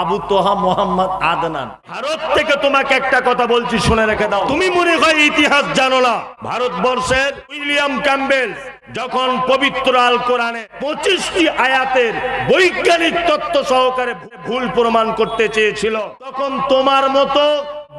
আবু তোহা মোহাম্মদ আদনান। ভারত থেকে তোমাকে একটা কথা বলছি, শুনে রেখে দাও। তুমি মনে হয় ইতিহাস জানো না। ভারতবর্ষের উইলিয়াম ক্যাম্বেল যখন পবিত্র আল কোরআনে পঁচিশটি আয়াতের বৈজ্ঞানিক তত্ত্ব সহকারে ভুল প্রমাণ করতে চেয়েছিল, তখন তোমার মতো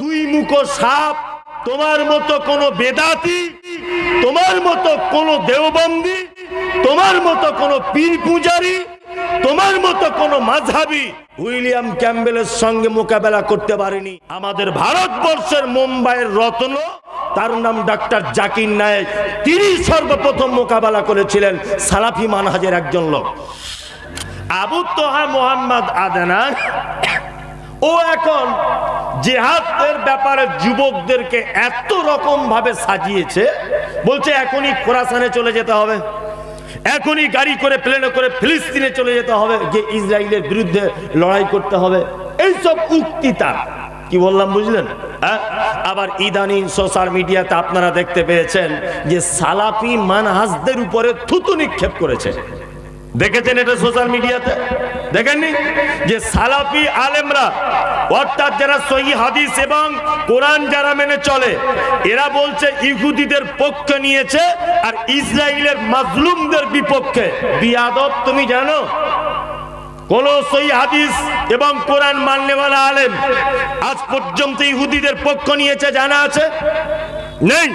দুই মুখো সাপ, তোমার মতো কোন বেদাতি, তোমার মতো কোন দেওবন্দি, তোমার মতো কোন পীর পূজারি তোমার মতো কোন মাঝহাবি উইলিয়াম ক্যাম্বেলের সঙ্গে মোকাবেলা করতে পারেনি। আমাদের ভারতবর্ষের মুম্বাইয়ের রত্ন, তার নাম ডাক্তার জাকির নায়েক, তিনি সর্বপ্রথম মোকাবেলা করেছিলেন সালাফি মানহাজের একজন লোক। আবু তোহা মোহাম্মদ আদানান ও এখন জেহাদের ব্যাপারে যুবকদেরকে এত রকম ভাবে সাজিয়েছে, বলছে এখনই খোরাসানে চলে যেতে হবে। এখনই গাড়ি করে প্লেনে করে ফিলিস্তিনে চলে যেতে হবে যে ইসরায়েলের বিরুদ্ধে লড়াই করতে হবে। এইসব উক্তি তার কি বললাম, বুঝলেন? হ্যাঁ? আবার ইদানিং সোশ্যাল মিডিয়াতে আপনারা দেখতে পেয়েছেন যে সালাফি মানহাজদের উপরে থুতু নিক্ষেপ করেছে। দেখেছেন এটা সোশ্যাল মিডিয়াতে? দেখেননি? যে সালাফি আলেমরা, অর্থাৎ যারা সহি হাদিস এবং কোরআন যারা মেনে চলে, এরা বলছে ইহুদিদের পক্ষে নিয়েছে আর ইসরায়েলের মাজলুমদের বিপক্ষে। বিয়াদব, তুমি জানো? কোন সহি হাদিস এবং কোরআন মাননেওয়ালা আলেম আজ পর্যন্ত ইহুদিদের পক্ষ নিয়েছে, জানা আছে? নেই।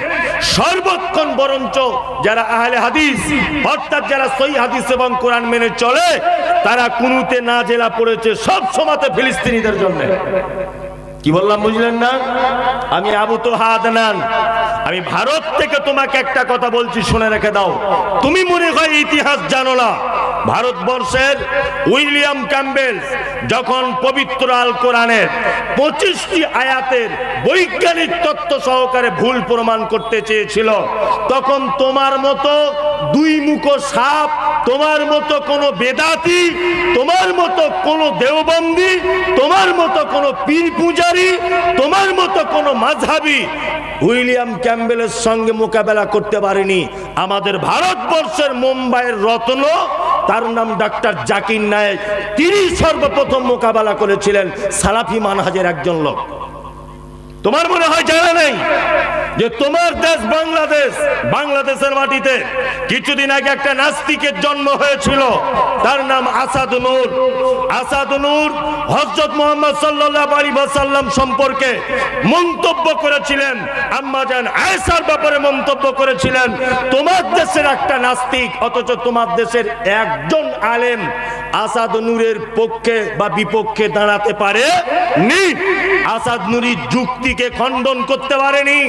সর্বক্ষণ বরঞ্চ যারা আহলে হাদিস, অর্থাৎ যারা সই হাদিস এবং কোরআন মেনে চলে, তারা কুনুতে না জেলা পড়েছে সব সময়তে ফিলিস্তিনিদের জন্য। কি বললাম বুঝলেন না? আমি আবু তো হাদনান আমি ভারত থেকে তোমাকে একটা কথা বলছি, শুনে রেখে দাও। তুমি মনে হয় ইতিহাস জানো না। ভারতবর্ষের উইলিয়াম ক্যাম্বেল যখন পবিত্র আল কোরআনের পঁচিশটি আয়াতের বৈজ্ঞানিক তত্ত্ব সহকারে ভুল প্রমাণ করতে চেয়েছিল, তখন তোমার মতো দুই মুখো সাপ তোমার মতো কোনো বেদাতি, তোমার মতো কোনো দেওবন্দি, তোমার মতো কোনো পীর পূজারি, তোমার মতো কোনো মাঝহাবি উইলিয়াম ক্যাম্বেলের সঙ্গে মোকাবেলা করতে পারেনি। আমাদের ভারতবর্ষের মুম্বাইয়ের রত্ন, তার নাম ডাক্তার জাকির নায়েক, তিনি সর্বপ্রথম মোকাবেলা করেছিলেন সালাফি মানহাজের একজন লোক। তোমার মনে হয় জানা নেই? যে তোমার দেশ বাংলাদেশ, বাংলাদেশের মাটিতে কিছুদিন আগে একটা নাস্তিকের জন্ম হয়েছিল। তার নাম আসাদ নূর। আসাদ নূর হজরত মোহাম্মদ সাল্লাহ আলী সাল্লাম সম্পর্কে মন্তব্য করেছিলেন। আম্মাজান আয়েসার ব্যাপারে মন্তব্য করেছিলেন, তোমার দেশের একটা নাস্তিক, অথচ তোমার দেশের একজন আলেম আসাদ নূরের পক্ষে বা বিপক্ষে দাঁড়াতে পারে নি। আসাদ নুরির যুক্তিকে খণ্ডন করতে পারেনি।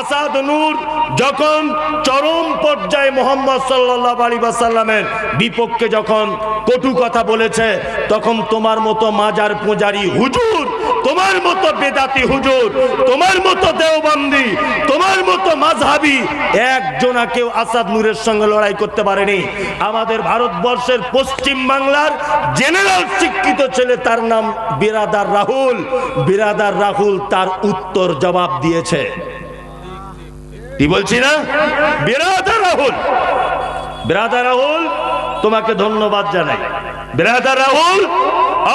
আসাদ নূর যখন চরম পর্যায়ে মোহাম্মদ সাল্লাহ আলী বাসাল্লামের বিপক্ষে যখন কটু কথা বলেছে, তখন তোমার মতো মাজার পূজারি হুজুর তোমার মতো বেদাতি হুজুর, তোমার মতো দেওবন্দি, তোমার মতো মাঝহাবি, একজনা কেউ আসাদ নূরের সঙ্গে লড়াই করতে পারেনি। আমাদের ভারতবর্ষের পশ্চিম বাংলার জেনারেল শিক্ষিত ছেলে তার নাম বিরাদার রাহুল। বিরাদার রাহুল তার উত্তর জবাব দিয়েছে। কি বলছি না? বিরাদার রাহুল। বিরাদার রাহুল, তোমাকে ধন্যবাদ জানাই। বিরাদার রাহুল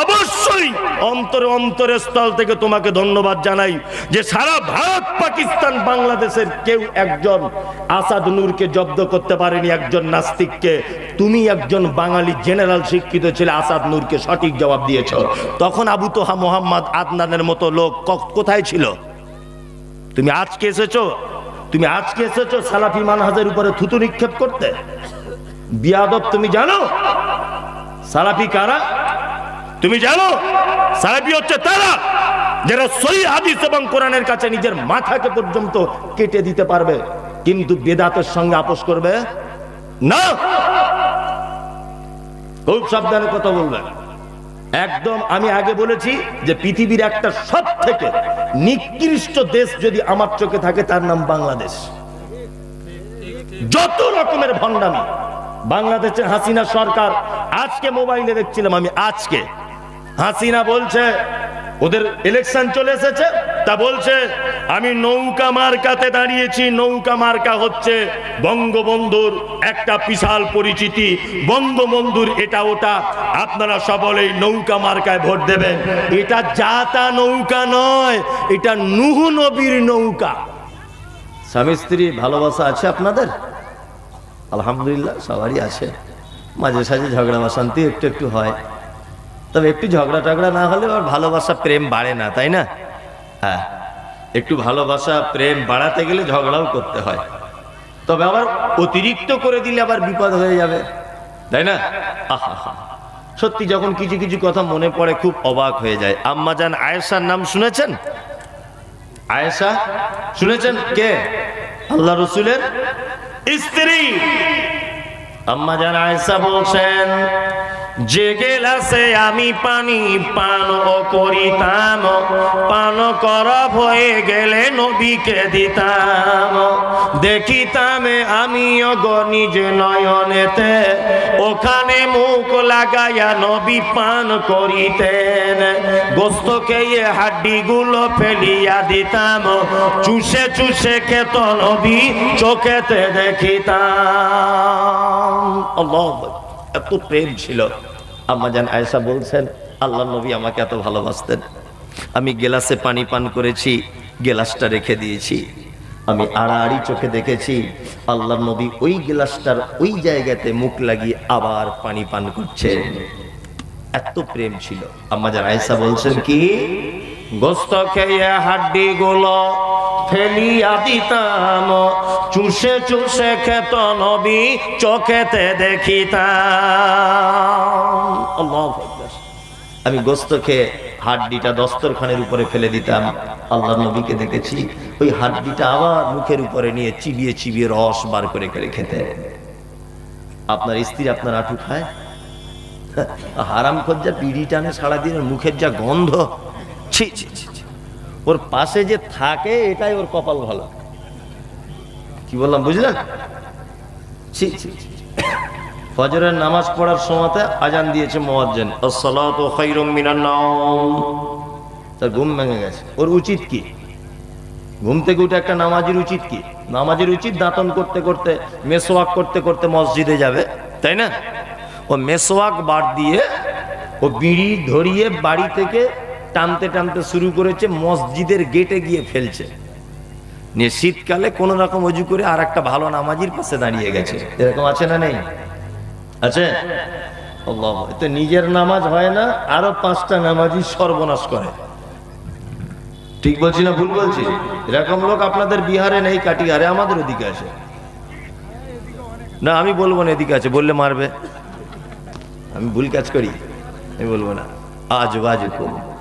অবশ্যই অন্তরে অন্তরের স্থল থেকে তোমাকে ধন্যবাদ জানাই যে সারা ভারত, পাকিস্তান, বাংলাদেশের কেউ একজন আসাদ নূরকে জব্দ করতে পারেনি একজন নাস্তিককে। তুমি একজন বাঙালি জেনারেল শিক্ষিত ছেলে আসাদ নূরকে সঠিক জবাব দিয়েছ। তখন আবু তোহা মোহাম্মদ আদনানের মতো লোক কোথায় ছিল? তুমি আজকে এসেছ? তুমি আজকে এসেছ সালাফি মানহাজের উপরে থুতু নিক্ষেপ করতে? বিয়াদব তুমি জানো? সালাফি কারা? তুমি জানো? সালাফি হচ্ছে তারা যারা সহি হাদিস এবং কোরআনের কাছে নিজের মাথাকে পর্যন্ত কেটে দিতে পারবে, কিন্তু বেদাতের সঙ্গে আপোষ করবে? না! খুব সাবধানে কথা বলবে। একদম আমি আগে বলেছি যে পৃথিবীর একটা সব থেকে নিকৃষ্ট দেশ যদি আমার চোখে থাকে, তার নাম বাংলাদেশ। যত রকমের ভণ্ডামি, বাংলাদেশের হাসিনা সরকার, আজকে মোবাইলে দেখছিলাম আমি, আজকে হাসিনা বলছে, ওদের ইলেকশন চলে এসেছে, তা বলছে, আমি নৌকা মার্কাতে দাঁড়িয়েছি, নৌকা মার্কা হচ্ছে বঙ্গবন্ধুর একটা বিশাল পরিচিতি। বঙ্গবন্ধুর এটা ওটা, আপনারা সকলেই নৌকা মার্কায় ভোট দেবেন। এটা জাতা নৌকা নয়, এটা নুহ নবীর নৌকা। স্বামী স্ত্রী, ভালোবাসা আছে আপনাদের? আলহামদুলিল্লাহ, সবারই আছে। মাঝে সাঝে ঝগড়া অশান্তি একটু একটু হয়। তবে একটু ঝগড়া টগড়া না হলে আর ভালোবাসা, প্রেম বাড়ে না, তাই না? হ্যাঁ একটু ভালোবাসা, প্রেম বাড়াতে গেলে ঝগড়াও করতে হয়। তবে আবার অতিরিক্ত করে দিলে আবার বিপদ হয়ে যাবে, তাই না? আহা সত্যি যখন কিছু কিছু কথা মনে পড়ে, খুব অবাক হয়ে যায়। আম্মাজান আয়েশার নাম শুনেছেন? আয়েশা? শুনেছেন? কে? আল্লাহ রসুলের স্ত্রী। আম্মা জান আয়েশা বলছেন যে গেলাসে আমি পানি পান ও করিতাম। পান করা হয়ে গেলে নবীকে দিতাম। দেখিতাম আমিও গো নিজ নয়নেতে, ওখানে মুখ লাগাইয়া নবী পান করিতেন। গোস্তকে এ হাড্ডিগুলো ফেলিয়া দিতাম। চুষে চুষে খেত নবী, চোখেতে দেখিতাম। এত প্রেম ছিল। আম্মা জান আয়েশা বলছেন আল্লাহ নবী আমাকে এত ভালোবাসতেন। আমি গেলাসে পানি পান করেছি, গেলাসটা রেখে দিয়েছি। আমি আড়াআড়ি চোখে দেখেছি আল্লাহ নবী ওই গেলাসটার ওই জায়গাতে মুখ লাগিয়ে আবার পানি পান করছেন এত প্রেম ছিল। আম্মা জান আয়েশা বলছেন, কি? গোস্ত খেয়ে হাড্ডি গুলো ফেলিয়া দিতাম। চুষে চুষে খেত নবী, চোখেতে দেখিতাম। আমি গোস্ত খেয়ে হাড্ডিটা দস্তরখানের উপরে ফেলে দিতাম। আল্লাহ নবীকে দেখেছি, ওই হাড্ডিটা আবার মুখের উপরে নিয়ে চিবিয়ে চিবিয়ে রস বার করে করে খেতে। আপনার স্ত্রী আপনার আটু খায়? হারাম খোঁজা বিড়ি টানে সারাদিনের মুখের যা গন্ধ। ছি ছি ছি। ওর পাশে যে থাকে, এটাই ওর কপাল ভালো। কি বললাম বুঝলেন। ফজরের নামাজ পড়ার সময়তে আজান দিয়েছে মোয়াজ্জেন। তার ঘুম ভেঙে গেছে। ওর উচিত কি? ঘুম থেকে উঠে একটা নামাজের উচিত কি? নামাজের উচিত দাঁতন করতে করতে মেসোয়াক করতে করতে মসজিদে যাবে, তাই না? ও মেসোয়াক বাদ দিয়ে ও বিড়ি ধরিয়ে বাড়ি থেকে টানতে টানতে শুরু করেছে, মসজিদের গেটে গিয়ে ফেলছে। নিয়ে শীতকালে কোন রকম অজু করে আর একটা ভালো নামাজির পাশে দাঁড়িয়ে গেছে। এরকম আছে না নেই? আছে? তো নিজের নামাজ হয় না, আরও পাঁচটা নামাজি সর্বনাশ করে। ঠিক বলছি না ভুল বলছি? এরকম লোক আপনাদের বিহারে নেই, কাটিহারে আমাদের ওদিকে আছে না, আমি বলব না এদিকে আছে, বললে মারবে। আমি ভুল কাজ করি, আমি বলব না।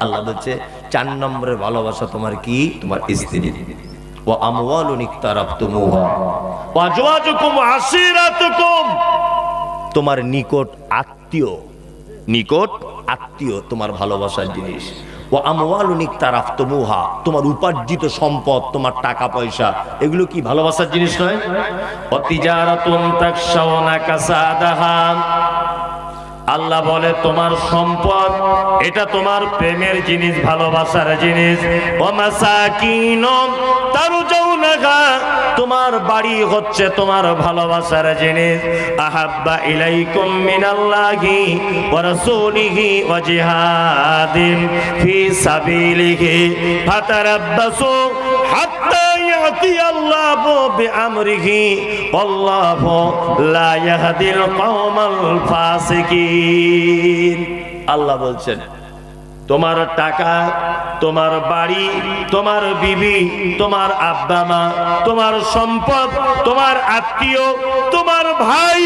আল্লাহ বলছে চার নম্বরের ভালোবাসা তোমার কি? তোমার স্ত্রী। ও আমওয়ালুন ইকতারাফতুমুহা। আজওয়াজুকুম আসিরাতুকুম। তোমার নিকট আত্মীয় নিকট আত্মীয় তোমার ভালোবাসার জিনিস। ও আমওয়ালুনিক তারাফতমুহা তোমার উপার্জিত সম্পদ তোমার টাকা পয়সা এগুলো কি ভালোবাসার জিনিস নয়? অতিজারাতুন তাকশাওনা কাসাদাহা। আল্লাহ বলে, তোমার সম্পদ, এটা তোমার প্রেমের জিনিস, ভালোবাসার জিনিস। তোমার বাড়ি হচ্ছে তোমার ভালোবাসার জিনিস। আহাব্বা ইলাইকুম মিনাল্লাহি ওয়া রাসূলিহি ফি সাবিলিহি। ফাতারাব্বাসু হাত্তা আল্লাহ বলছেন, তোমার টাকা, তোমার বাড়ি, তোমার বিবি, তোমার আব্বা মা তোমার সম্পদ, তোমার আত্মীয়, তোমার ভাই,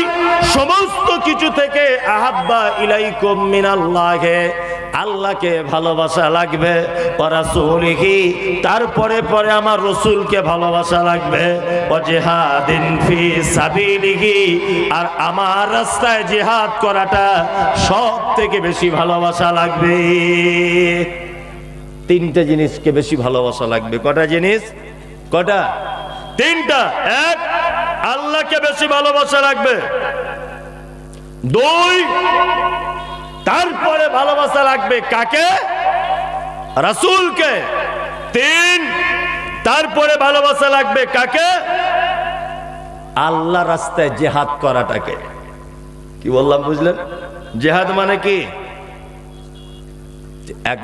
সমস্ত কিছু থেকে আহাব্বা ইলাইকুম মিনাল্লাহে। আল্লাহকে ভালোবাসা লাগবে রাসূলিহি তারপরে পরে আমার রসুলকে ভালোবাসা লাগবে। ও ফি আর আমার রাস্তায় জিহাদ করাটা সব থেকে বেশি ভালোবাসা লাগবে। তিনটা জিনিসকে বেশি ভালোবাসা লাগবে। কটা জিনিস? কটা? তিনটা। এক, আল্লাহকে বেশি ভালোবাসা লাগবে। দুই তারপরে ভালোবাসা লাগবে কাকে? রাসুলকে। তিন, তারপরে ভালোবাসা লাগবে কাকে? আল্লাহ রাস্তায় জেহাদ করাটাকে। কি বললাম বুঝলেন? জেহাদ মানে কি? এক